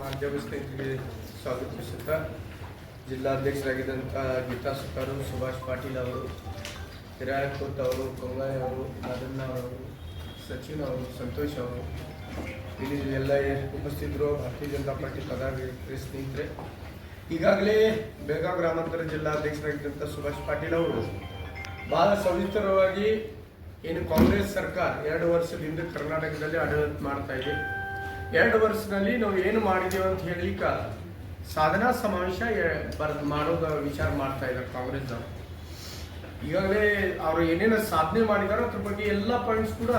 ಮಾಧ್ಯಮ ಸ್ನೇಹಿತರಿಗೆ ಸ್ವಾಗತಿಸುತ್ತಾ ಜಿಲ್ಲಾಧ್ಯಕ್ಷರಾಗಿದ್ದಂಥ ಗೀತಾ ಸುತಾರು ಸುಭಾಷ್ ಪಾಟೀಲ್ ಅವರು ಹಿರಾಯಕೋತ್ ಅವರು ಕೊಂಗಾಯ್ ಅವರು ರಾಜಣ್ಣ ಅವರು, ಸಚಿನ್ ಅವರು, ಸಂತೋಷ್ ಅವರು. ಇಲ್ಲಿ ಎಲ್ಲ ಉಪಸ್ಥಿತರು ಭಾರತೀಯ ಜನತಾ ಪಾರ್ಟಿ ಪದಾಧಿಕಾರಿ ಸ್ನೇಹಿತರೆ ಈಗಾಗಲೇ ಬೆಳಗಾವಿ ಗ್ರಾಮಾಂತರ ಜಿಲ್ಲಾಧ್ಯಕ್ಷರಾಗಿದ್ದಂಥ ಸುಭಾಷ್ ಪಾಟೀಲ್ ಅವರು ಬಹಳ ಸವಿಸ್ತರವಾಗಿ ಏನು ಕಾಂಗ್ರೆಸ್ ಸರ್ಕಾರ ಎರಡು ವರ್ಷದಿಂದ ಕರ್ನಾಟಕದಲ್ಲಿ ಆಡಳಿತ ಮಾಡ್ತಾ ಇದೆ. ಎರಡು ವರ್ಷದಲ್ಲಿ ನಾವು ಏನು ಮಾಡಿದ್ದೇವೆ ಅಂತ ಹೇಳಲಿಕ್ಕೆ ಸಾಧನಾ ಸಮಾವೇಶ ಬರ್ದು ಮಾಡೋದು ವಿಚಾರ ಮಾಡ್ತಾ ಇದ್ದಾರೆ ಕಾಂಗ್ರೆಸ್ದವರು ಈಗಾಗಲೇ ಅವರು ಏನೇನು ಸಾಧನೆ ಮಾಡಿದಾರೋ ಅದ್ರ ಬಗ್ಗೆ ಎಲ್ಲ ಪಾಯಿಂಟ್ಸ್ ಕೂಡ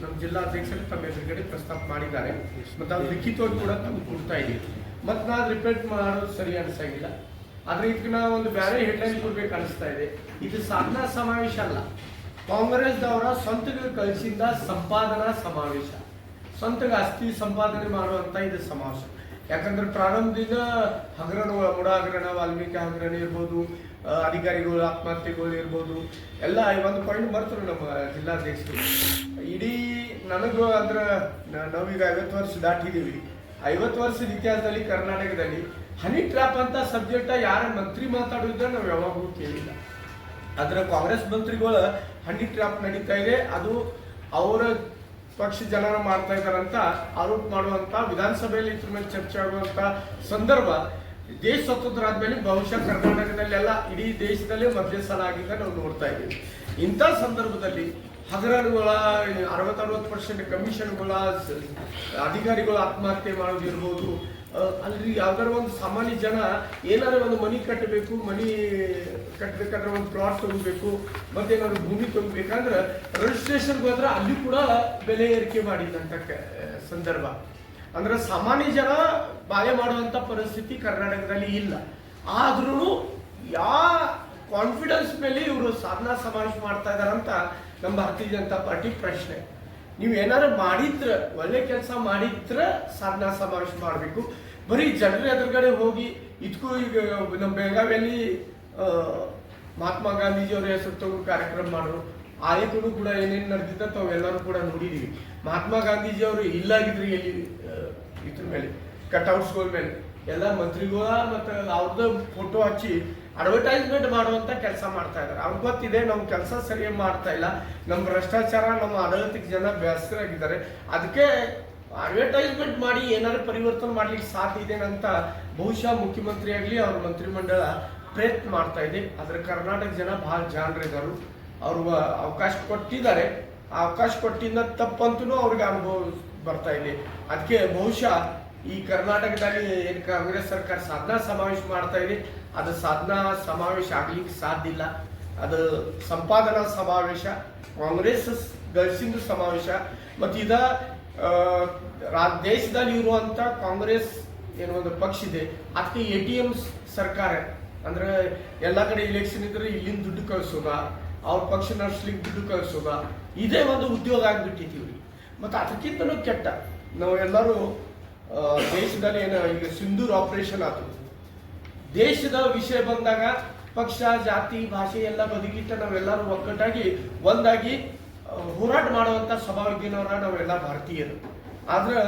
ನಮ್ಮ ಜಿಲ್ಲಾಧ್ಯಕ್ಷರು ತಮ್ಮ ಎದುರುಗಡೆ ಪ್ರಸ್ತಾಪ ಮಾಡಿದ್ದಾರೆ. ಮತ್ತು ಅದು ಲಿಖಿತವಾಗಿ ಕೂಡ ತಮ್ಗೆ ಕೊಡ್ತಾ ಇದೀವಿ ಮತ್ತು ನಾನು ರಿಪೀಟ್ ಮಾಡೋದು ಸರಿ ಅನ್ಸಂಗಿಲ್ಲ. ಆದ್ರೆ ಇದಕ್ಕೆ ನಾವು ಒಂದು ಬೇರೆ ಹೆಡ್ಲೈನ್ ಕೊಡ್ಬೇಕು ಅನಿಸ್ತಾ ಇದೆ. ಇದು ಸಾಧನ ಸಮಾವೇಶ ಅಲ್ಲ. ಕಾಂಗ್ರೆಸ್ದವರ ಸ್ವಂತಗಳು ಕಳಿಸಿದ ಸಂಪಾದನಾ ಸಮಾವೇಶ. ಸ್ವಂತಗೆ ಆಸ್ತಿ ಸಂಪಾದನೆ ಮಾಡುವಂಥ ಇದು ಸಮಾವೇಶ. ಯಾಕಂದ್ರೆ ಪ್ರಾರಂಭದಿಂದ ಹಗರಣ ಮುಡ ಹಗರಣ ವಾಲ್ಮೀಕಿ ಹಗರಣ ಇರ್ಬೋದು ಅಧಿಕಾರಿಗಳು, ಆತ್ಮಹತ್ಯೆಗಳು ಇರ್ಬೋದು, ಎಲ್ಲ ಒಂದು ಪಾಯಿಂಟ್ ಬರ್ತಾರೆ ನಮ್ಮ ಜಿಲ್ಲಾಧ್ಯಕ್ಷರು. ಇಡೀ ನನಗೂ ಅಂದ್ರೆ ನಾವೀಗ ಐವತ್ತು ವರ್ಷ ದಾಟಿದೀವಿ ಐವತ್ತು ವರ್ಷದ ಇತಿಹಾಸದಲ್ಲಿ ಕರ್ನಾಟಕದಲ್ಲಿ ಹನಿ ಟ್ರ್ಯಾಪ್ ಅಂತ ಸಬ್ಜೆಕ್ಟ್ ಯಾರ ಮಂತ್ರಿ ಮಾತಾಡಿದ್ರೆ ನಾವು ಯಾವಾಗೂ ಕೇಳಿಲ್ಲ. ಅದರ ಕಾಂಗ್ರೆಸ್ ಮಂತ್ರಿಗಳು ಹನಿ ಟ್ರ್ಯಾಪ್ ನಡೀತಾ ಇದೆ. ಅದು ಅವರ ಪಕ್ಷ ಜನರ ಮಾಡ್ತಾ ಇದ್ದಾರಂತ ಆರೋಪ ಮಾಡುವಂತ ವಿಧಾನಸಭೆಯಲ್ಲಿ ಇದ್ರ ಮೇಲೆ ಚರ್ಚೆ ಆಗುವಂತ ಸಂದರ್ಭ ದೇಶ ಸ್ವತಂತ್ರ ಆದ್ಮೇಲೆ ಬಹುಶಃ ಕರ್ನಾಟಕದಲ್ಲೆಲ್ಲ ಇಡೀ ದೇಶದಲ್ಲೇ ಮೊದಲೇ ಸಲ ಆಗಿದ್ದ ನಾವು ನೋಡ್ತಾ ಇದ್ದೀವಿ. ಇಂಥ ಸಂದರ್ಭದಲ್ಲಿ ಹಗರಣಗಳ ಅರವತ್ತರವತ್ತು ಪರ್ಸೆಂಟ್ ಕಮಿಷನ್ಗಳ, ಅಧಿಕಾರಿಗಳು ಆತ್ಮಹತ್ಯೆ ಮಾಡೋದಿರ್ಬೋದು. ಅಲ್ಲಿ ಯಾವ್ದಾರ ಒಂದು ಸಾಮಾನ್ಯ ಜನ ಏನಾದ್ರು ಒಂದು ಮನಿ ಕಟ್ಟಬೇಕು, ಮನಿ ಕಟ್ಟಬೇಕಾದ್ರೆ ಒಂದು ಪ್ಲಾಟ್ ತಗೋಬೇಕು, ಮತ್ತೆ ಏನಾದ್ರು ಭೂಮಿ ತಗೋಬೇಕಂದ್ರೆ ರಿಜಿಸ್ಟ್ರೇಷನ್ಗೆ ಹೋದ್ರೆ ಅಲ್ಲಿ ಕೂಡ ಬೆಲೆ ಏರಿಕೆ ಮಾಡಿದಂತ ಸಂದರ್ಭ. ಅಂದ್ರೆ ಸಾಮಾನ್ಯ ಜನ ಬಾಯ ಮಾಡುವಂತ ಪರಿಸ್ಥಿತಿ ಕರ್ನಾಟಕದಲ್ಲಿ ಇಲ್ಲ. ಆದ್ರೂ ಯಾ ಕಾನ್ಫಿಡೆನ್ಸ್ ಮೇಲೆ ಇವರು ಸಾಧನಾ ಸಮಾವೇಶ ಮಾಡ್ತಾ ಇದಾರಂತ ನಮ್ಮ ಭಾರತೀಯ ಜನತಾ ಪಾರ್ಟಿ ಪ್ರಶ್ನೆ. ನೀವು ಏನಾರು ಮಾಡಿದ್ರ, ಒಳ್ಳೆ ಕೆಲಸ ಮಾಡಿದ್ರ ಸಾಧನಾ ಸಮಾವೇಶ ಮಾಡಬೇಕು. ಬರೀ ಜನರ ಎದುರುಗಡೆ ಹೋಗಿ ಇದಕ್ಕೂ ಈಗ ನಮ್ಮ ಬೆಳಗಾವಿಯಲ್ಲಿ ಮಹಾತ್ಮ ಗಾಂಧೀಜಿ ಅವರ ಹೆಸರು ತಗೊಂಡು ಕಾರ್ಯಕ್ರಮ ಮಾಡೋರು. ಆಯಕರು ಕೂಡ ಏನೇನು ನಡೆದಿದ್ದ ತಾವೆಲ್ಲರೂ ಕೂಡ ನೋಡಿದೀವಿ. ಮಹಾತ್ಮ ಗಾಂಧೀಜಿ ಅವರು ಇಲ್ಲಾಗಿದ್ರಿ ಎಲ್ಲಿ ಇದ್ರ ಮೇಲೆ ಕಟ್ಔಟ್ಸ್ಗಳ ಮೇಲೆ. ಎಲ್ಲ ಮಂತ್ರಿಗಳ ಮತ್ತು ಅವ್ರದ್ದು ಫೋಟೋ ಹಚ್ಚಿ ಅಡ್ವರ್ಟೈಸ್ಮೆಂಟ್ ಮಾಡುವಂತ ಕೆಲಸ ಮಾಡ್ತಾ ಇದ್ದಾರೆ ಅವ್ರಿಗೆ ಗೊತ್ತಿದೆ ನಮ್ಮ ಕೆಲಸ ಸರಿಯಾಗಿ ಮಾಡ್ತಾ ಇಲ್ಲ. ನಮ್ಮ ಭ್ರಷ್ಟಾಚಾರ, ನಮ್ಮ ಆಡಳಿತಕ್ಕೆ ಜನ ಬೇಸರಾಗಿದ್ದಾರೆ ಅದಕ್ಕೆ ಅಡ್ವರ್ಟೈಸ್ಮೆಂಟ್ ಮಾಡಿ ಏನಾದ್ರು ಪರಿವರ್ತನೆ ಮಾಡ್ಲಿಕ್ಕೆ ಸಾಧ್ಯ ಇದೆ ಅಂತ ಬಹುಶಃ ಮುಖ್ಯಮಂತ್ರಿ ಆಗಲಿ ಅವ್ರ ಮಂತ್ರಿಮಂಡಲ ಪ್ರಯತ್ನ ಮಾಡ್ತಾ ಇದೆ. ಆದ್ರೆ ಕರ್ನಾಟಕ ಜನ ಬಹಳ ಜಾಣರಿದ್ದಾರೆ ಅವ್ರು ಅವಕಾಶ ಕೊಟ್ಟಿದ್ದಾರೆ. ಆ ಅವಕಾಶ ಕೊಟ್ಟಿದ್ದ ತಪ್ಪಂತೂ ಅವ್ರಿಗೆ ಅನುಭವ ಬರ್ತಾ ಇದೆ. ಅದಕ್ಕೆ ಬಹುಶಃ ಈ ಕರ್ನಾಟಕದಲ್ಲಿ ಏನು ಕಾಂಗ್ರೆಸ್ ಸರ್ಕಾರ ಸಾಧನಾ ಸಮಾವೇಶ ಮಾಡ್ತಾ ಇದೆ. ಅದು ಸಾಧನಾ ಸಮಾವೇಶ ಆಗ್ಲಿಕ್ಕೆ ಸಾಧ್ಯ ಇಲ್ಲ. ಅದು ಸಂಪಾದನಾ ಸಮಾವೇಶ, ಕಾಂಗ್ರೆಸ್ ಗಳಿಸಿದ ಸಮಾವೇಶ, ಮತ್ತು ಇದ ದೇಶದಲ್ಲಿ ಇರುವಂತ ಕಾಂಗ್ರೆಸ್ ಏನೋ ಒಂದು ಪಕ್ಷ ಇದೆ ಅದಕ್ಕೆ ಎ ಟಿ ಎಂ ಸರ್ಕಾರ, ಅಂದ್ರೆ ಎಲ್ಲ ಕಡೆ ಇಲೆಕ್ಷನ್ ಇದ್ರೆ ಇಲ್ಲಿಂದ ದುಡ್ಡು ಕಳಿಸೋದ, ಅವ್ರ ಪಕ್ಷ ನಡ್ಸ್ಲಿಕ್ಕೆ ದುಡ್ಡು ಕಳಿಸೋದ, ಇದೇ ಒಂದು ಉದ್ಯೋಗ ಆಗಿಬಿಟ್ಟಿದ್ದೀವಿ ಮತ್ತು ಅದಕ್ಕಿಂತಲೂ ಕೆಟ್ಟ ನಾವು ಎಲ್ಲರೂ ದೇಶದಲ್ಲಿ ಏನು ಈಗ ಸಿಂಧೂರ್ ಆಪರೇಷನ್ ಆಯ್ತು ದೇಶದ ವಿಷಯ ಬಂದಾಗ ಪಕ್ಷ, ಜಾತಿ, ಭಾಷೆ ಎಲ್ಲ ಬದುಕಿಟ್ಟ ನಾವೆಲ್ಲರೂ ಒಕ್ಕಟ್ಟಾಗಿ ಒಂದಾಗಿ ಹೋರಾಟ ಮಾಡುವಂಥ ಸ್ವಭಾವಜ್ಞನವರ ನಾವೆಲ್ಲ ಭಾರತೀಯರು. ಆದ್ರೆ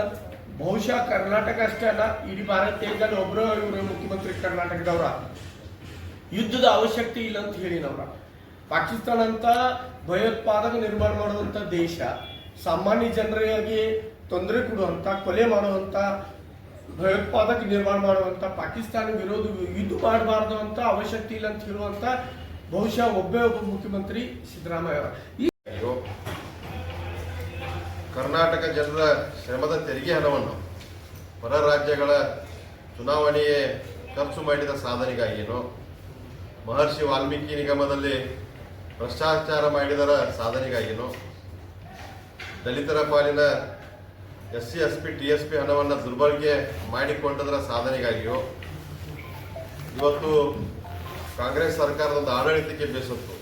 ಬಹುಶಃ ಕರ್ನಾಟಕ ಅಷ್ಟೇ ಅಲ್ಲ, ಇಡೀ ಭಾರತ ದೇಶದಲ್ಲಿ ಒಬ್ಬರು ಇವರು ಮುಖ್ಯಮಂತ್ರಿ ಕರ್ನಾಟಕದವರ. ಯುದ್ಧದ ಅವಶ್ಯಕತೆ ಇಲ್ಲ ಅಂತ ಹೇಳಿನವ್ರ. ಪಾಕಿಸ್ತಾನ ಅಂತ ಭಯೋತ್ಪಾದಕ ನಿರ್ಮಾಣ ಮಾಡುವಂತ ದೇಶ, ಸಾಮಾನ್ಯ ಜನರಿಗಾಗಿ ತೊಂದರೆ ಕೊಡುವಂತ, ಕೊಲೆ ಮಾಡುವಂತ ಭಯೋತ್ಪಾದಕ ನಿರ್ಮಾಣ ಮಾಡುವಂಥ ಪಾಕಿಸ್ತಾನ ವಿರೋಧ ಇದು ಮಾಡಬಾರ್ದು ಅಂತ ಅವಶ್ಯಕತೆ ಇಲ್ಲ ಅಂತ ಹೇಳುವಂಥ ಬಹುಶಃ ಒಬ್ಬೇ ಒಬ್ಬ ಮುಖ್ಯಮಂತ್ರಿ ಸಿದ್ದರಾಮಯ್ಯ ಅಯ್ಯೋ, ಕರ್ನಾಟಕ ಜನರ ಶ್ರಮದ ತೆರಿಗೆ ಹಣವನ್ನು ಹೊರ ರಾಜ್ಯಗಳ ಚುನಾವಣೆಯೇ ಖರ್ಚು ಮಾಡಿದ ಸಾಧನೆಗಾಗಿಯೇನೋ, ಮಹರ್ಷಿ ವಾಲ್ಮೀಕಿ ನಿಗಮದಲ್ಲಿ ಭ್ರಷ್ಟಾಚಾರ ಮಾಡಿದರ ಸಾಧನೆಗಾಗಿನೋ ದಲಿತರ ಪಾಲಿನ S C S P T S P ಹಣವನ್ನು ದುರ್ಬಳಕೆ ಮಾಡಿಕೊಂಡದರ ಸಾಧನೆಗಾಗಿಯೋ, ಇವತ್ತು ಕಾಂಗ್ರೆಸ್ ಸರ್ಕಾರದ ಒಂದು ಆಡಳಿತಕ್ಕೆ ಬೇಸತ್ತು.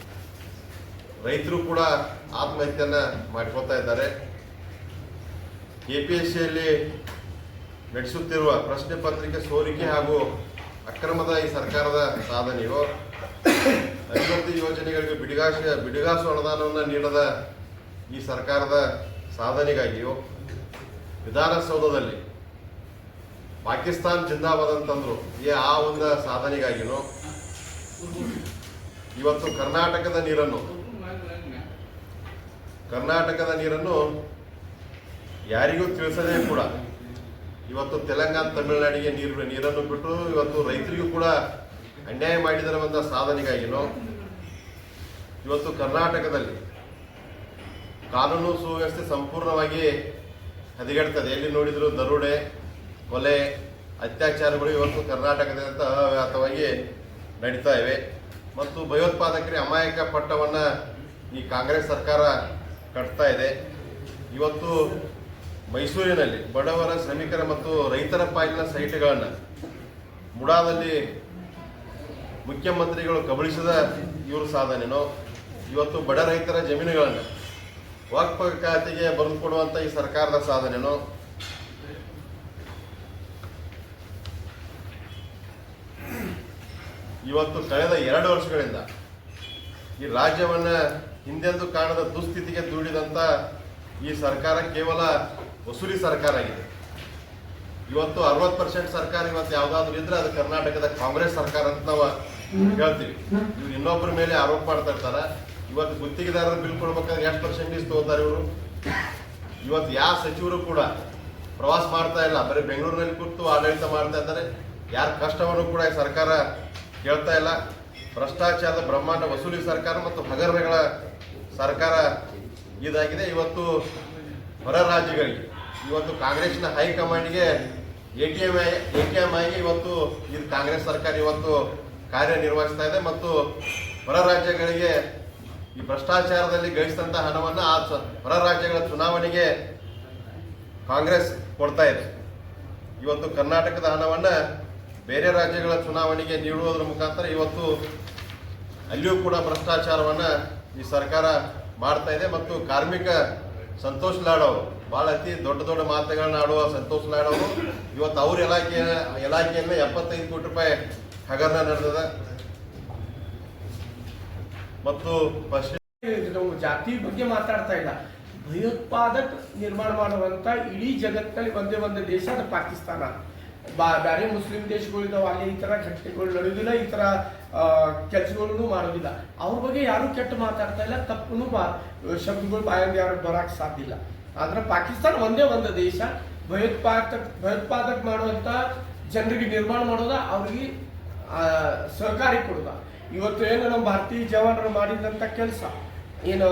ರೈತರು ಕೂಡ ಆತ್ಮಹತ್ಯೆಯನ್ನ ಮಾಡ್ಕೋತಾ ಇದ್ದಾರೆ. ಕೆ ಪಿ ಎಸ್ ಸಿಯಲ್ಲಿ ನಡೆಸುತ್ತಿರುವ ಪ್ರಶ್ನೆ ಪತ್ರಿಕೆ ಸೋರಿಕೆ ಹಾಗೂ ಅಕ್ರಮದ ಈ ಸರ್ಕಾರದ ಸಾಧನೆಯು, ಅಭಿವೃದ್ಧಿ ಯೋಜನೆಗಳಿಗೆ ಬಿಡಿಗಾಶ ಬಿಡಿಗಾಸು ಅನುದಾನವನ್ನು ನೀಡದ ಈ ಸರ್ಕಾರದ ಸಾಧನೆಗಾಗಿಯೂ ವಿಧಾನಸೌಧದಲ್ಲಿ ಪಾಕಿಸ್ತಾನ್ ಜಿಂದಾಬಾದ್ ಅಂತಂದ್ರು. ಈ ಆ ಒಂದು ಸಾಧನೆಗಾಗಿನೂ ಇವತ್ತು ಕರ್ನಾಟಕದ ನೀರನ್ನು ಕರ್ನಾಟಕದ ನೀರನ್ನು ಯಾರಿಗೂ ತಿಳಿಸದೇ ಕೂಡ ಇವತ್ತು ತೆಲಂಗಾಣ, ತಮಿಳುನಾಡಿಗೆ ನೀರು ನೀರನ್ನು ಬಿಟ್ಟು ಇವತ್ತು ರೈತರಿಗೂ ಕೂಡ ಅನ್ಯಾಯ ಮಾಡಿದರ ಒಂದು ಸಾಧನೆಗಾಗಿನೂ ಇವತ್ತು ಕರ್ನಾಟಕದಲ್ಲಿ ಕಾನೂನು ಸುವ್ಯವಸ್ಥೆ ಸಂಪೂರ್ಣವಾಗಿ ಹದಗೆಡ್ತದೆ. ಎಲ್ಲಿ ನೋಡಿದ್ರು ದರೋಡೆ, ಕೊಲೆ, ಅತ್ಯಾಚಾರಗಳು ಇವತ್ತು ಕರ್ನಾಟಕದಂತ ಅವ್ಯಾತವಾಗಿ ನಡೀತಾ ಇವೆ. ಮತ್ತು ಭಯೋತ್ಪಾದಕರಿಗೆ ಅಮಾಯಕ ಪಟ್ಟವನ್ನು ಈ ಕಾಂಗ್ರೆಸ್ ಸರ್ಕಾರ ಕಟ್ತಾ ಇದೆ. ಇವತ್ತು ಮೈಸೂರಿನಲ್ಲಿ ಬಡವರ ಶ್ರಮಿಕರ ಮತ್ತು ರೈತರ ಪಾಲಿನ ಸೈಟ್ಗಳನ್ನು ಮುಡಾದಲ್ಲಿ ಮುಖ್ಯಮಂತ್ರಿಗಳು ಕಬಳಿಸಿದ ಇವರು ಸಾಧನೆನೋ, ಇವತ್ತು ಬಡ ರೈತರ ಜಮೀನುಗಳನ್ನು ವಕ್ಫ್ ಖಾತೆಗೆ ಬರೆದು ಕೊಡುವಂತ ಈ ಸರ್ಕಾರದ ಸಾಧನೆನು? ಇವತ್ತು ಕಳೆದ ಎರಡು ವರ್ಷಗಳಿಂದ ಈ ರಾಜ್ಯವನ್ನ ಹಿಂದೆಂದು ಕಾಣದ ದುಸ್ಥಿತಿಗೆ ದೂಡಿದಂತ ಈ ಸರ್ಕಾರ ಕೇವಲ ವಸೂಲಿ ಸರ್ಕಾರ ಆಗಿದೆ. ಇವತ್ತು ಅರವತ್ತು ಪರ್ಸೆಂಟ್ ಸರ್ಕಾರ ಇವತ್ತು ಯಾವ್ದಾದ್ರು ಇದ್ರೆ ಅದು ಕರ್ನಾಟಕದ ಕಾಂಗ್ರೆಸ್ ಸರ್ಕಾರ ಅಂತ ನಾವು ಹೇಳ್ತೀವಿ. ಇವ್ರು ಇನ್ನೊಬ್ಬರ ಮೇಲೆ ಆರೋಪ ಮಾಡ್ತಾ ಇರ್ತಾರ. ಇವತ್ತು ಗುತ್ತಿಗೆದಾರರ ಬಿಲ್ ಕೊಡ್ಬೇಕಾದ್ರೆ ಎಷ್ಟು ಪರ್ಸೆಂಟೇಜ್ ತಗೋತಾರೆ ಇವರು? ಇವತ್ತು ಯಾವ ಸಚಿವರು ಕೂಡ ಪ್ರವಾಸ ಮಾಡ್ತಾ ಇಲ್ಲ, ಬರೀ ಬೆಂಗಳೂರಿನಲ್ಲಿ ಕೂತು ಆಡಳಿತ ಮಾಡ್ತಾ ಇದ್ದಾರೆ. ಯಾರ ಕಷ್ಟವನ್ನು ಕೂಡ ಸರ್ಕಾರ ಕೇಳ್ತಾ ಇಲ್ಲ. ಭ್ರಷ್ಟಾಚಾರದ ಬ್ರಹ್ಮಾಂಡ ವಸೂಲಿ ಸರ್ಕಾರ ಮತ್ತು ಹಗರಣಗಳ ಸರ್ಕಾರ ಇದಾಗಿದೆ. ಇವತ್ತು ಹೊರ ರಾಜ್ಯಗಳಿಗೆ, ಇವತ್ತು ಕಾಂಗ್ರೆಸ್ನ ಹೈಕಮಾಂಡ್ಗೆ A T M A T M ಆಗಿ ಇವತ್ತು ಇದು ಕಾಂಗ್ರೆಸ್ ಸರ್ಕಾರ ಇವತ್ತು ಕಾರ್ಯನಿರ್ವಹಿಸ್ತಾ ಇದೆ ಮತ್ತು ಹೊರ ರಾಜ್ಯಗಳಿಗೆ ಈ ಭ್ರಷ್ಟಾಚಾರದಲ್ಲಿ ಗಳಿಸಿದಂತ ಹಣವನ್ನು ಆ ಹೊರ ರಾಜ್ಯಗಳ ಚುನಾವಣೆಗೆ ಕಾಂಗ್ರೆಸ್ ಕೊಡ್ತಾ ಇದೆ. ಇವತ್ತು ಕರ್ನಾಟಕದ ಹಣವನ್ನು ಬೇರೆ ರಾಜ್ಯಗಳ ಚುನಾವಣೆಗೆ ನೀಡುವುದರ ಮುಖಾಂತರ ಇವತ್ತು ಅಲ್ಲಿಯೂ ಕೂಡ ಭ್ರಷ್ಟಾಚಾರವನ್ನು ಈ ಸರ್ಕಾರ ಮಾಡ್ತಾ ಇದೆ ಮತ್ತು ಕಾರ್ಮಿಕ ಸಂತೋಷ್ ಲಾಡ್ ಅವರು, ಬಹಳ ಅತಿ ದೊಡ್ಡ ದೊಡ್ಡ ಮಾತುಗಳನ್ನ ಆಡುವ ಸಂತೋಷ್ ಲಾಡ್ ಇವತ್ತು ಅವ್ರ ಇಲಾಖೆಯ ಇಲಾಖೆಯಲ್ಲಿ ಎಪ್ಪತ್ತೈದು ಕೋಟಿ ರೂಪಾಯಿ ಹಗರಣ ನಡೆದದ. ಮತ್ತು ನಾವು ಜಾತಿ ಬಗ್ಗೆ ಮಾತಾಡ್ತಾ ಇಲ್ಲ. ಭಯೋತ್ಪಾದಕ ನಿರ್ಮಾಣ ಮಾಡುವಂತ ಇಡೀ ಜಗತ್ತಿನಲ್ಲಿ ಒಂದೇ ಒಂದು ದೇಶ, ಅದು ಪಾಕಿಸ್ತಾನ. ಬಾ ಬೇರೆ ಮುಸ್ಲಿಂ ದೇಶಗಳಿದ್ದಾವೆ ಅಲ್ಲಿ ಈ ತರ ಘಟನೆಗಳು ನಡೆಯೋದಿಲ್ಲ ಈ ತರ ಕೆಲಸಗಳನ್ನು ಮಾಡೋದಿಲ್ಲ. ಅವ್ರ ಬಗ್ಗೆ ಯಾರು ಕೆಟ್ಟ ಮಾತಾಡ್ತಾ ಇಲ್ಲ ತಪ್ಪು ಬಾ, ಶಬ್ದಗಳು ಬಾಯಲ್ಲಿ ಯಾರು ಬರಕ್ ಸಾಧ್ಯ ಇಲ್ಲ. ಆದ್ರೆ ಪಾಕಿಸ್ತಾನ ಒಂದೇ ಒಂದು ದೇಶ, ಭಯೋತ್ಪಾದಕ ಭಯೋತ್ಪಾದಕ ಮಾಡುವಂತ ಜನರಿಗೆ ನಿರ್ಮಾಣ ಮಾಡೋದ, ಅವ್ರಿಗೆ ಸಹಕಾರಿ ಕೊಡುದ. ಇವತ್ತು ಏನು ನಮ್ಮ ಭಾರತೀಯ ಜವಾನರು ಮಾಡಿದಂಥ ಕೆಲಸ. ಏನು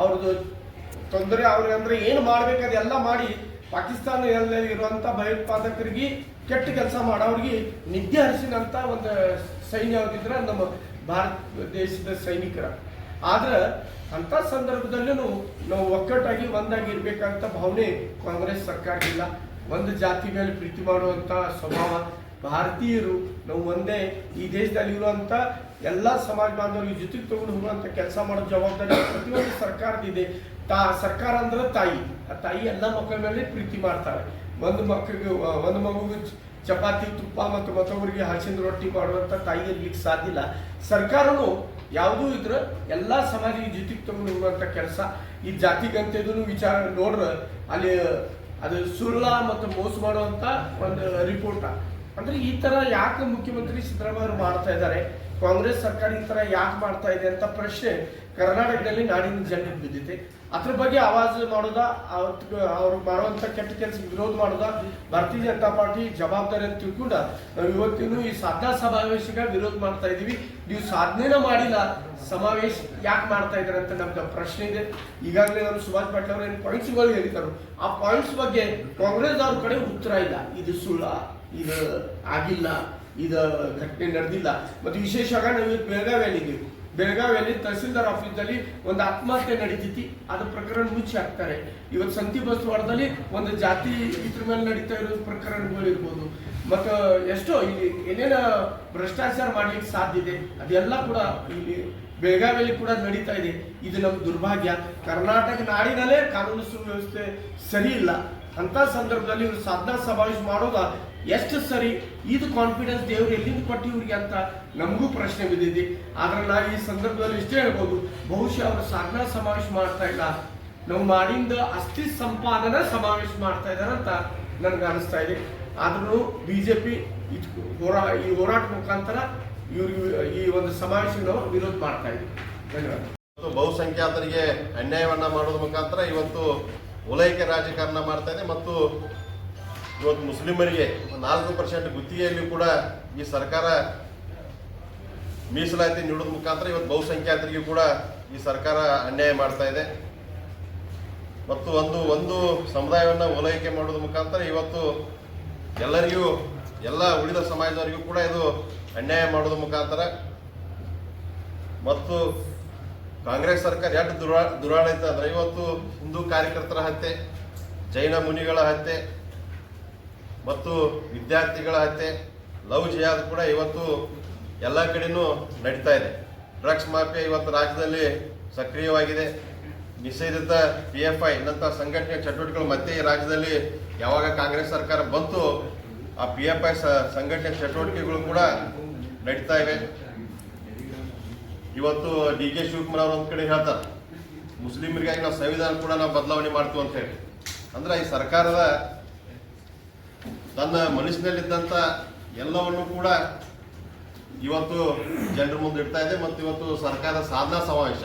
ಅವ್ರದ್ದು ತೊಂದರೆ ಅವ್ರಿಗೆ ಅಂದರೆ ಏನು ಮಾಡ್ಬೇಕು ಅದೆಲ್ಲ ಮಾಡಿ ಪಾಕಿಸ್ತಾನ ಇರುವಂಥ ಭಯೋತ್ಪಾದಕರಿಗೆ ಕೆಟ್ಟ ಕೆಲಸ ಮಾಡೋರಿಗೆ ನಿದ್ದೆ ಹರಿಸಿದಂಥ ಒಂದು ಸೈನ್ಯ ಯಾವ್ದಿದ್ರೆ ನಮ್ಮ ಭಾರತ ದೇಶದ ಸೈನಿಕರ. ಆದ್ರೆ ಅಂತ ಸಂದರ್ಭದಲ್ಲೂ ನಾವು ಒಕ್ಕಟ್ಟಾಗಿ ಒಂದಾಗಿ ಇರ್ಬೇಕಂತ ಭಾವನೆ ಕಾಂಗ್ರೆಸ್ ಸರ್ಕಾರಕ್ಕಿಲ್ಲ. ಒಂದು ಜಾತಿ ಮೇಲೆ ಪ್ರೀತಿ ಮಾಡುವಂತ ಸ್ವಭಾವ ಭಾರತೀಯರು ನಾವು ಒಂದೇ ಈ ದೇಶದಲ್ಲಿ ಇರುವಂತ ಎಲ್ಲ ಸಮಾಜ ಬಾಂಧವರಿಗೆ ಜೊತೆಗೆ ತಗೊಂಡು ಹೋಗುವಂತ ಕೆಲಸ ಮಾಡೋ ಜವಾಬ್ದಾರಿ ಪ್ರತಿಯೊಂದು ಸರ್ಕಾರದಿದೆ ತಾ, ಸರ್ಕಾರ ಅಂದ್ರೆ ತಾಯಿ. ಆ ತಾಯಿ ಎಲ್ಲ ಮಕ್ಕಳ ಮೇಲೆ ಪ್ರೀತಿ ಮಾಡ್ತಾರೆ. ಒಂದು ಮಕ್ಕಳಿಗೆ ಒಂದು ಮಗುಗೆ ಚಪಾತಿ, ತುಪ್ಪ ಮತ್ತು ಮತ್ತೊಬ್ಬರಿಗೆ ಹಸಿನ ರೊಟ್ಟಿ ಮಾಡುವಂತ ತಾಯಿ ಇರ್ಲಿಕ್ಕೆ ಸಾಧ್ಯ ಇಲ್ಲ. ಸರ್ಕಾರವೂ ಯಾವುದೂ ಇದ್ರ ಎಲ್ಲ ಸಮಾಜಿಗೆ ಜೊತೆಗೆ ತಗೊಂಡು ಹೋಗುವಂತ ಕೆಲಸ. ಈ ಜಾತಿ ಗಂತೆದು ವಿಚಾರ ನೋಡ್ರೆ, ಅಲ್ಲಿ ಅದು ಸುಳ್ಳ ಮತ್ತು ಮೋಸ ಮಾಡುವಂತ ಒಂದು ರಿಪೋರ್ಟ್. ಅಂದ್ರೆ ಈ ತರ ಯಾಕೆ ಮುಖ್ಯಮಂತ್ರಿ ಸಿದ್ದರಾಮಯ್ಯ ಮಾಡ್ತಾ ಇದ್ದಾರೆ? ಕಾಂಗ್ರೆಸ್ ಸರ್ಕಾರ ಈ ತರ ಯಾಕೆ ಮಾಡ್ತಾ ಇದೆ ಅಂತ ಪ್ರಶ್ನೆ ಕರ್ನಾಟಕದಲ್ಲಿ ನಾಡಿನ ಜನರಿಗೆ ಬಿದ್ದಿದೆ. ಅದ್ರ ಬಗ್ಗೆ ಆವಾಜ್ ಮಾಡೋದ? ಅವರು ಮಾಡುವಂತ ಕೆಟ್ಟ ಕೆಲಸ ವಿರೋಧ ಮಾಡೋದ? ಭಾರತೀಯ ಜನತಾ ಪಾರ್ಟಿ ಜವಾಬ್ದಾರಿ ಅಂತ ತಿಳ್ಕೊಂಡ ನಾವು ಇವತ್ತಿನ ಈ ಸಾಧನಾ ಸಮಾವೇಶಕ್ಕೆ ವಿರೋಧ ಮಾಡ್ತಾ ಇದೀವಿ. ನೀವು ಸಾಧನೆನ ಮಾಡಿಲ್ಲ. ಸಮಾವೇಶ ಯಾಕೆ ಮಾಡ್ತಾ ಇದ್ದಾರೆ ಅಂತ ನಮ್ಗೆ ಪ್ರಶ್ನೆ ಇದೆ. ಈಗಾಗಲೇ ನಾನು ಸುಭಾಷ್ ಪಾಟೀಲ್ ಅವರು ಏನು ಪಾಯಿಂಟ್ಸ್ಗಳು ಹೇಳಿದ್ದಾರೆ. ಆ ಪಾಯಿಂಟ್ಸ್ ಬಗ್ಗೆ ಕಾಂಗ್ರೆಸ್ ಅವ್ರ ಕಡೆ ಉತ್ತರ ಇಲ್ಲ. ಇದು ಸುಳ್ಳ. ಇದು ಆಗಿಲ್ಲ. ಇದು ಘಟನೆ ನಡೆದಿಲ್ಲ. ಮತ್ತು ವಿಶೇಷವಾಗಿ ನಾವು ಇವತ್ತು ಬೆಳಗಾವಿಯಲ್ಲಿ ಇದ್ದೀವಿ ಬೆಳಗಾವಿಯಲ್ಲಿ ತಹಸೀಲ್ದಾರ್ ಆಫೀಸಲ್ಲಿ ಒಂದು ಆತ್ಮಹತ್ಯೆ ನಡೀತೈತಿ ಅದು ಪ್ರಕರಣ ಮುಚ್ಚಿ ಹಾಕ್ತಾರೆ ಇವತ್ತು ಸಂತಿ ಬಸವಾಡದಲ್ಲಿ ಒಂದು ಜಾತಿ ಇದ್ರ ಮೇಲೆ ನಡೀತಾ ಇರೋ ಪ್ರಕರಣಗಳು ಇರ್ಬೋದು ಮತ್ತು ಎಷ್ಟೋ ಇಲ್ಲಿ ಏನೇನು ಭ್ರಷ್ಟಾಚಾರ ಮಾಡ್ಲಿಕ್ಕೆ ಸಾಧ್ಯ ಇದೆ. ಅದೆಲ್ಲ ಕೂಡ ಇಲ್ಲಿ ಬೆಳಗಾವಿಯಲ್ಲಿ ಕೂಡ ನಡೀತಾ ಇದೆ. ಇದು ನಮ್ಮ ದುರ್ಭಾಗ್ಯ. ಕರ್ನಾಟಕ ನಾಡಿನಲ್ಲೇ ಕಾನೂನು ಸುವ್ಯವಸ್ಥೆ ಸರಿ ಇಲ್ಲ. ಅಂತ ಸಂದರ್ಭದಲ್ಲಿ ಇವರು ಸಾಧನಾ ಸಮಾವೇಶ ಮಾಡೋದ? ಎಷ್ಟು ಸರಿ ಇದು ಕಾನ್ಫಿಡೆನ್ಸ್ ದೇವ್ರು ಎಲ್ಲಿಂದ ಕೊಟ್ಟು ಇವ್ರಿಗೆ ಅಂತ ನಮಗೂ ಪ್ರಶ್ನೆ ಬಿದ್ದಿದೆ. ಆದ್ರೆ ನಾ ಈ ಸಂದರ್ಭದಲ್ಲಿ ಇಷ್ಟೇ ಹೇಳ್ಬೋದು, ಬಹುಶಃ ಅವರು ಸಾಧನಾ ಸಮಾವೇಶ ಮಾಡ್ತಾ ಇಲ್ಲ. ನಾವು ಮಾಡಿಂದ ಅಸ್ಥಿ ಸಂಪಾದನಾ ಸಮಾವೇಶ ಮಾಡ್ತಾ ಇದ್ದಾರೆ ಅಂತ ನನಗೆ ಅನಿಸ್ತಾ ಇದೆ. ಆದ್ರೂ ಬಿಜೆಪಿ ಹೋರಾ, ಈ ಹೋರಾಟ ಮುಖಾಂತರ ಇವ್ರಿಗೆ ಈ ಒಂದು ಸಮಾವೇಶ ನಾವು ವಿರೋಧ ಮಾಡ್ತಾ ಇದ್ದೀವಿ ಧನ್ಯವಾದ. ಬಹುಸಂಖ್ಯಾತರಿಗೆ ಅನ್ಯಾಯವನ್ನ ಮಾಡೋದ್ರ ಮುಖಾಂತರ ಇವತ್ತು ಓಲೈಕೆ ರಾಜಕಾರಣ ಮಾಡ್ತಾ ಇದೆ ಮತ್ತು ಇವತ್ತು ಮುಸ್ಲಿಮರಿಗೆ ನಾಲ್ಕು ಪರ್ಸೆಂಟ್ ಗುತ್ತಿಗೆಯಲ್ಲಿ ಕೂಡ ಈ ಸರ್ಕಾರ ಮೀಸಲಾತಿ ನೀಡೋದ್ರ ಮುಖಾಂತರ ಇವತ್ತು ಬಹುಸಂಖ್ಯಾತರಿಗೂ ಕೂಡ ಈ ಸರ್ಕಾರ ಅನ್ಯಾಯ ಮಾಡ್ತಾ ಇದೆ. ಮತ್ತು ಒಂದು ಒಂದು ಸಮುದಾಯವನ್ನು ಓಲೈಕೆ ಮಾಡೋದ್ರ ಮುಖಾಂತರ ಇವತ್ತು ಎಲ್ಲರಿಗೂ, ಎಲ್ಲ ಉಳಿದ ಸಮಾಜದವರಿಗೂ ಕೂಡ ಇದು ಅನ್ಯಾಯ ಮಾಡೋದ್ರ ಮುಖಾಂತರ. ಮತ್ತು ಕಾಂಗ್ರೆಸ್ ಸರ್ಕಾರ ಎಷ್ಟು ದುರಾ, ದುರಾಡಳಿತ ಅಂದ್ರೆ ಇವತ್ತು ಹಿಂದೂ ಕಾರ್ಯಕರ್ತರ ಹತ್ಯೆ, ಜೈನ ಮುನಿಗಳ ಹತ್ಯೆ ಮತ್ತು ವಿದ್ಯಾರ್ಥಿಗಳ ಲವ್ ಜಿಯಾದ್ ಕೂಡ ಇವತ್ತು ಎಲ್ಲ ಕಡೆನೂ ನಡೀತಾ ಇದೆ. ಡ್ರಗ್ಸ್ ಮಾಫಿಯಾ ಇವತ್ತು ರಾಜ್ಯದಲ್ಲಿ ಸಕ್ರಿಯವಾಗಿದೆ. ನಿಷೇಧಿತ ಪಿ ಎಫ್ ಐ ನಂತಹ ಸಂಘಟನೆ ಚಟುವಟಿಕೆಗಳು ಮತ್ತೆ ಈ ರಾಜ್ಯದಲ್ಲಿ ಯಾವಾಗ ಕಾಂಗ್ರೆಸ್ ಸರ್ಕಾರ ಬಂತು, ಆ ಪಿ ಎಫ್ ಐ ಸಂಘಟನೆ ಚಟುವಟಿಕೆಗಳು ಕೂಡ ನಡೀತಾ ಇವೆ. ಇವತ್ತು ಡಿ ಕೆ ಶಿವಕುಮಾರ್ ಅವರು ಒಂದ್ ಕಡೆ ಹೇಳ್ತಾರೆ, ಮುಸ್ಲಿಮರಿಗಾಗಿ ನಾವು ಸಂವಿಧಾನ ಕೂಡ ನಾವು ಬದಲಾವಣೆ ಮಾಡ್ತೀವಿ ಅಂತ ಹೇಳಿ. ಅಂದ್ರೆ ಈ ಸರ್ಕಾರದ ತನ್ನ ಮನಸ್ಸಿನಲ್ಲಿದ್ದಂಥ ಎಲ್ಲವನ್ನು ಕೂಡ ಇವತ್ತು ಜನರ ಮುಂದೆ ಇಡ್ತಾ ಇದೆ. ಮತ್ತು ಇವತ್ತು ಸರ್ಕಾರದ ಸಾಧನಾ ಸಮಾವೇಶ.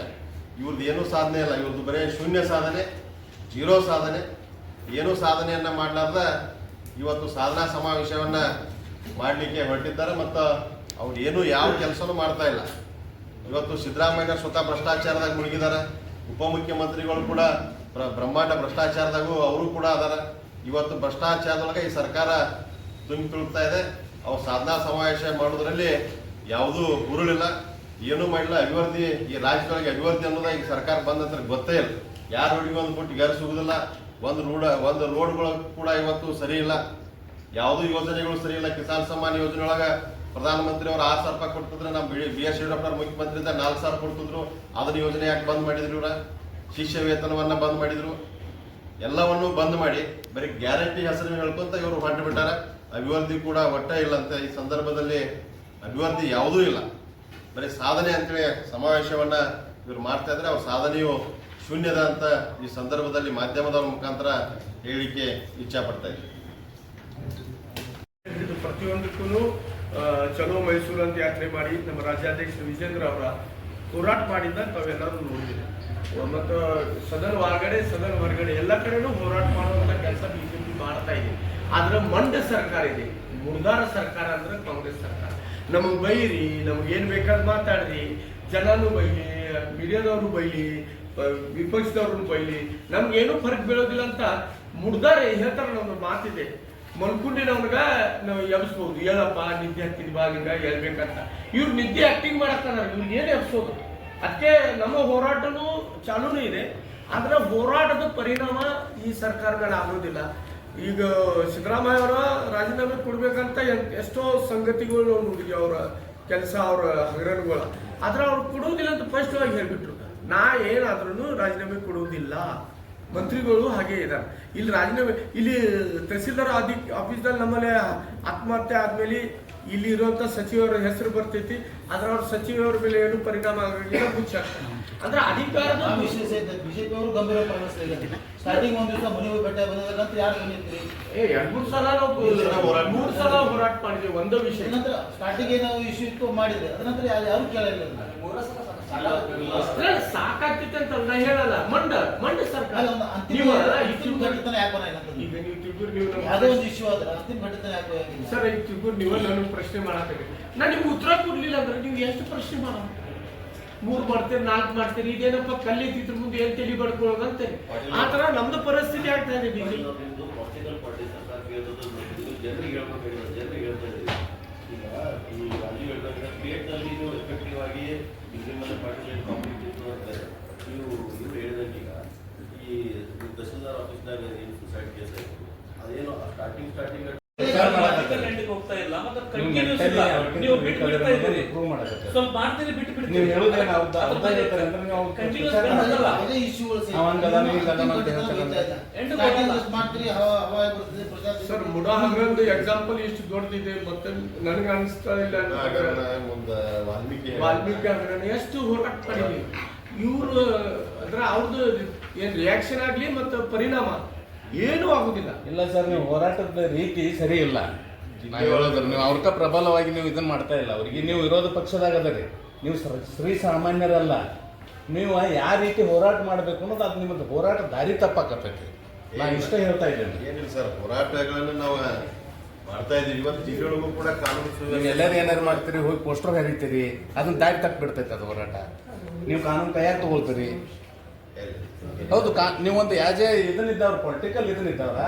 ಇವ್ರದ್ದು ಏನೂ ಸಾಧನೆ ಇಲ್ಲ. ಇವ್ರದ್ದು ಬರೀ ಶೂನ್ಯ ಸಾಧನೆ, ಜೀರೋ ಸಾಧನೆ. ಏನೂ ಸಾಧನೆಯನ್ನು ಮಾಡಲಾರ್ದ ಇವತ್ತು ಸಾಧನಾ ಸಮಾವೇಶವನ್ನು ಮಾಡಲಿಕ್ಕೆ ಹೊರಟಿದ್ದಾರೆ. ಮತ್ತು ಅವ್ರು ಏನು ಯಾವ ಕೆಲಸನೂ ಮಾಡ್ತಾ ಇಲ್ಲ. ಇವತ್ತು ಸಿದ್ದರಾಮಯ್ಯ ಸ್ವತಃ ಭ್ರಷ್ಟಾಚಾರದಾಗ ಮುಳುಗಿದ್ದಾರೆ ಉಪಮುಖ್ಯಮಂತ್ರಿಗಳು ಕೂಡ ಬ್ರ- ಬ್ರಹ್ಮಾಂಡ ಭ್ರಷ್ಟಾಚಾರದಾಗೂ ಅವರು ಕೂಡ ಅದಾರ. ಇವತ್ತು ಭ್ರಷ್ಟಾಚಾರದೊಳಗೆ ಈ ಸರ್ಕಾರ ತುಂಬಿ ತುಳುಕ್ತಾ ಇದೆ. ಅವ್ರು ಸಾಧನಾ ಸಮಾವೇಶ ಮಾಡೋದ್ರಲ್ಲಿ ಯಾವುದೂ ಗುರುಳಿಲ್ಲ, ಏನೂ ಮಾಡಿಲ್ಲ. ಅಭಿವೃದ್ಧಿ, ಈ ರಾಜ್ಯದೊಳಗೆ ಅಭಿವೃದ್ಧಿ ಅನ್ನೋದ ಈಗ ಸರ್ಕಾರ ಬಂದ ನಂತರ ಗೊತ್ತೇ ಇಲ್ಲ. ಯಾರು ರೋಡಿಗೆ ಒಂದು ಗರ್ ಸಿಗುದಿಲ್ಲ. ಒಂದು ರೋಡ್ ಒಂದು ರೋಡ್ಗಳು ಕೂಡ ಇವತ್ತು ಸರಿ ಇಲ್ಲ. ಯಾವುದೂ ಯೋಜನೆಗಳು ಸರಿ ಇಲ್ಲ. ಕಿಸಾನ್ ಸಮ್ಮಾನ್ ಯೋಜನೆ ಒಳಗೆ ಪ್ರಧಾನಮಂತ್ರಿ ಅವರು ಆರು ಸಾವಿರ ರೂಪಾಯಿ ಕೊಡ್ತಿದ್ರೆ ನಮ್ಮ ಬಿ ಬಿ ಎಸ್ ಯಡಿಯೂರಪ್ಪ ಮುಖ್ಯಮಂತ್ರಿಯಿಂದ ನಾಲ್ಕು ಸಾವಿರ ಕೊಡ್ತಿದ್ರು. ಅದನ್ನ ಯೋಜನೆ ಯಾಕೆ ಬಂದ್ ಮಾಡಿದ್ರು ಇವರ? ಶಿಷ್ಯ ವೇತನವನ್ನ ಬಂದ್ ಮಾಡಿದ್ರು. ಎಲ್ಲವನ್ನೂ ಬಂದ್ ಮಾಡಿ, ಬರೀ ಗ್ಯಾರಂಟಿ ಹೆಸರು ಹೇಳ್ಕೊಂತ ಇವರು ಹೊಟ್ಟು ಬಿಟ್ಟಾರ ಅಭಿವೃದ್ಧಿ ಕೂಡ ಒಟ್ಟ ಇಲ್ಲ ಅಂತ ಈ ಸಂದರ್ಭದಲ್ಲಿ ಅಭಿವೃದ್ಧಿ ಯಾವುದೂ ಇಲ್ಲ. ಬರೀ ಸಾಧನೆ ಅಂತೇಳಿ ಸಮಾವೇಶವನ್ನ ಇವ್ರು ಮಾಡ್ತಾ ಇದ್ರೆ ಅವ್ರ ಸಾಧನೆಯು ಶೂನ್ಯದ ಅಂತ ಈ ಸಂದರ್ಭದಲ್ಲಿ ಮಾಧ್ಯಮದವರ ಮುಖಾಂತರ ಹೇಳಿಕೆ ಇಚ್ಛಾ ಪಡ್ತಾ ಇದೆ ಪ್ರತಿಯೊಂದಕ್ಕೂ ಚಲೋ ಮೈಸೂರು ಅಂತ ಯಾತ್ರೆ ಮಾಡಿ ನಮ್ಮ ರಾಜ್ಯಾಧ್ಯಕ್ಷ ವಿಜೇಂದ್ರ ಅವರ ಹೋರಾಟ ಮಾಡಿದ್ದ ತಾವೆಲ್ಲರೂ ನೋಡಿದ್ದೀರಿ ಮತ್ತು ಸದನ ಹೊರಗಡೆ ಸದನ ಹೊರಗಡೆ ಎಲ್ಲ ಕಡೆನೂ ಹೋರಾಟ ಮಾಡುವಂತ ಕೆಲಸ ಬಿಜೆಪಿ ಮಾಡ್ತಾ ಇದೆ. ಆದ್ರೆ ಮಂಡ ಸರ್ಕಾರ ಇದೆ. ಮುರ್ದಾರ ಸರ್ಕಾರ ಅಂದ್ರೆ ಕಾಂಗ್ರೆಸ್ ಸರ್ಕಾರ. ನಮಗೆ ಬೈರಿ ನಮ್ಗೆ ಏನ್ ಬೇಕಾದ್ ಮಾತಾಡ್ರಿ. ಜನನು ಬೈಲಿ, ಮೀಡಿಯಾದವರು ಬೈಲಿ ವಿಪಕ್ಷದವ್ರನ್ನ ಬೈಲಿ. ಏನೂ ಫರಕ್ ಬೀಳೋದಿಲ್ಲ ಅಂತ ಮುಡ್ದಾರೆ ಹೇಳ್ತಾರೆ ನಮ್ದು ಮಾತಿದೆ. ಮಲ್ಕೊಂಡಿನವನ್ಗ ನಾವು ಎಬ್ಸ್ಬೋದು. ಹೇಳಪ್ಪ, ನಿದ್ದೆ ಹತ್ತಿದ ಬಾ, ಹಿಂಗ ಹೇಳ್ಬೇಕಂತ. ಇವ್ರು ನಿದ್ದೆ ಆಕ್ಟಿಂಗ್ ಮಾಡತ್ತಾರ ಇವ್ರಿಗೆ ಏನು ಎಬ್ಸೋದು ಅದಕ್ಕೆ ನಮ್ಮ ಹೋರಾಟನೂ ಚಾಲೂನು ಇದೆ. ಆದ್ರೆ ಹೋರಾಟದ ಪರಿಣಾಮ ಈ ಸರ್ಕಾರಗಳಾಗೋದಿಲ್ಲ ಈಗ ಸಿದ್ದರಾಮಯ್ಯ ಅವರ ರಾಜೀನಾಮೆ ಕೊಡ್ಬೇಕಂತ ಎಷ್ಟೋ ಸಂಗತಿಗಳು ನಾವು ನೋಡಿದ್ವಿ ಅವರ ಕೆಲಸ, ಅವರ ಹಗರಣಗಳ. ಆದ್ರೆ ಅವ್ರು ಕೊಡುವುದಿಲ್ಲ ಅಂತ ಸ್ಪಷ್ಟವಾಗಿ ಹೇಳ್ಬಿಟ್ರು. ನಾ ಏನಾದ್ರೂ ರಾಜೀನಾಮೆ ಕೊಡುವುದಿಲ್ಲ. ಮಂತ್ರಿಗಳು ಹಾಗೆ ಇದ್ದಾರೆ ಇಲ್ಲಿ ರಾಜೀನಾಮೆ, ಇಲ್ಲಿ ತಹಸೀಲ್ದಾರ್ ಅಧಿಕ ಆಫೀಸ್ದಲ್ಲಿ ನಮ್ಮಲ್ಲಿ ಆತ್ಮಹತ್ಯೆ ಆದ್ಮೇಲೆ ಇಲ್ಲಿ ಇರುವಂತ ಸಚಿವರ ಹೆಸರು ಬರ್ತೈತಿ. ಆದ್ರೆ ಅವ್ರ ಸಚಿವರ ಮೇಲೆ ಏನು ಪರಿಣಾಮ ಆಗಿಲ್ಲ ಮುಚ್ಚಾಕ್ತಾರೆ ಅಂದ್ರೆ ಅಧಿಕಾರದ ವಿಶೇಷ ಐತೆ ಬಿಜೆಪಿ ಅವರು ಗಂಭೀರ ಪರಿಗಣಿಸ್ತಾ ಇದ್ದಾರೆ ಸ್ಟಾರ್ಟಿಂಗ್ ಒಂದ್ ದಿವಸ ಮನೆ ಬೆಟ್ಟ ಬಂದಾಗ ಯಾರು ಬಂದಿರ್ತೀರಿ ಏ ಎರಡ್ ಮೂರ್ ಸಲ ನಾವು ಮೂರ್ ಸಲ ಹೋರಾಟ ಮಾಡಿದ್ವಿ ಒಂದು ವಿಷಯ. ನಂತರ ಸ್ಟಾರ್ಟಿಂಗ್ ಏನೋ ಇಶ್ಯೂ ಇತ್ತು ಮಾಡಿದ್ರೆ. ಅದ ನಂತರ ಯಾರು ಕೇಳಿಲ್ಲ ಸಾಕಾಗ್ತಿತ್ತು ಅಂತ ನಾ ಹೇಳಲ್ಲ. ಮಂಡ ಮಂಡ ಸರ್ಕಾರ. ಅಂತ ಈಗ ನೀವು ತಿಳ್ಕೊಂಡು ನೀವು ಯಾವುದೋ ಒಂದು ಇಶ್ಯೂ ಆದ್ರೆ ಅಂತಿಮ ಘಟನೆ ಯಾಕೆ? ಸರ್ ಈಗ ತಿಳ್ಕೊಂಡು ನೀವು ನನಗೆ ಪ್ರಶ್ನೆ ಮಾಡತ್ತೀರಿ ನಾನು ನಿಮ್ಗೆ ಉತ್ತರ ಕೊಡ್ಲಿಲ್ಲ ಅಂದ್ರೆ ನೀವು ಎಷ್ಟು ಪ್ರಶ್ನೆ ಮಾಡ ಮೂರ್ ಮಾಡ್ತೀರಿ ನಾಲ್ಕು ಮಾಡ್ತೀರಿ ಇದೇನಪ್ಪ ಕಲ್ಲಿದ್ರ ಮುಂದೆ ಏನ್ ತಲೆ ಬಡ್ಕೊಳ್ಳೋದು ಅಂತೇಳಿ ಆ ತರ ನಮ್ದು ಪರಿಸ್ಥಿತಿ ಆಗ್ತಾ ಇದೆ ಬಿಜೆಪಿ ಜನರಿಗೆ ಹೇಳ್ಬೇಕಾಗಿರೋದು ಜನರಿಗೆ ಹೇಳ್ತಾ ಇದ್ದೀವಿ. ಈಗ ಈ ರಾಜೀವ್ ಹೇಳಿದಾಗ ಸ್ಟೇಟ್ನಲ್ಲಿ ಇದು ಎಫೆಕ್ಟಿವ್ ಆಗಿ ನಿಮ್ಮಲ್ಲಿ ಪಾರ್ಟಿಸಿಪೇಟ್ ಕಾಂಪಿಟೇಟ್ ಇತ್ತು ಅಂತ ನೀವು ಇವ್ರು ಹೇಳಿದಂಗೆ ಈಗ ಈ ತಹಸೀಲ್ದಾರ್ ಆಫೀಸ್ನಾಗ ಏನು ಸುಸೈಡ್ ಕೇಸ್ ಆಯಿತು? ಅದೇನೋ ಸ್ಟಾರ್ಟಿಂಗ್ ಸ್ಟಾರ್ಟಿಂಗ್ ಹೋಗ್ತಾ ಇಲ್ಲ ಮತ್ತೆ ಕಂಟಿನ್ಯೂಸ್ ಇಲ್ಲ ನೀವು ಬಿಟ್ಟು ಬಿಡ್ತಾ ಇದ್ದೀರಿ. ಸ್ವಲ್ಪ ಮಾಡ್ತೀರಿ ಬಿಟ್ಟು ಬಿಡ್ತೀರಿ. ನೀವು ಹೇಳ್ತಾರೆ ಅಂದ್ರೆ. ಅದೇ. ಇಶ್ಯೂಗಳು ಅಂತ. ಎಂಟು ಮಾಡ್ತೀರಿ. ಬರ್ತದೆ ಸರ್ ಎಕ್ಸಾಂಪಲ್ ಇಷ್ಟು ದೊಡ್ಡದಿದೆ. ಮತ್ತೆ ನನಗೆ ಅನಿಸ್ತಾ ಇಲ್ಲ ವಾಲ್ಮೀಕಿ ವಾಲ್ಮೀಕಿ ಅಂದ್ರೆ ಎಷ್ಟು ಹೋರಾಟ ಮಾಡಿದ್ವಿ ಇವರು ಅಂದ್ರೆ ಅವ್ರದ್ದು ಏನ್ ರಿಯಾಕ್ಷನ್ ಆಗ್ಲಿ ಮತ್ತು ಪರಿಣಾಮ. ಏನೂ ಆಗುದಿಲ್ಲ. ಇಲ್ಲ ಸರ್ ನೀವು ಹೋರಾಟದ ರೀತಿ ಸರಿ ಇಲ್ಲ. ಹೇಳೋದ್ರ ನೀವು ಅವ್ರಕ ಪ್ರಬಲವಾಗಿ ನೀವು ಇದನ್ನ ಮಾಡ್ತಾ ಇಲ್ಲ. ಅವ್ರಿಗೆ ನೀವು ವಿರೋಧ ಪಕ್ಷದಾಗ ಅದರಿ ನೀವು ಶ್ರೀ ಸಾಮಾನ್ಯರಲ್ಲ. ನೀವು ಯಾವ ರೀತಿ ಹೋರಾಟ ಮಾಡ್ಬೇಕು ಅನ್ನೋದು ಅದು ನಿಮ್ಮದು ಹೋರಾಟ ದಾರಿ ತಪ್ಪಾಕತ್ತೈತಿ. ನಾನು ಇಷ್ಟ ಹೇಳ್ತಾ ಇದ್ದೇನೆ. ಏನಿಲ್ಲ ಸರ್ ಹೋರಾಟಗಳನ್ನು ನಾವು ಮಾಡ್ತಾ ಇದ್ದೀವಿ. ಇವತ್ತು ಜಿಲ್ಲೆಯೊಳಗೂ ಕೂಡ ಕಾನೂನು ಎಲ್ಲರೂ ಏನಾರು ಮಾಡ್ತೀರಿ ಹೋಗಿ ಪೋಸ್ಟರ್ ಹರಿತೀರಿ ಅದನ್ನ ದಾರಿ ತಪ್ಪು ಬಿಡ್ತೈತೆ ಅದು ಹೋರಾಟ. ನೀವು ಕಾನೂನು ಕೈಯಾಗ ತಗೊಳ್ತೀರಿ. ಹೌದು ಕಾ ನೀವೊಂದು ಯಾಜೆ ಇದನ್ನಿದ್ದವ್ರು ಪೊಲಿಟಿಕಲ್ ಇದನ್ನಿದ್ದವ್ರ?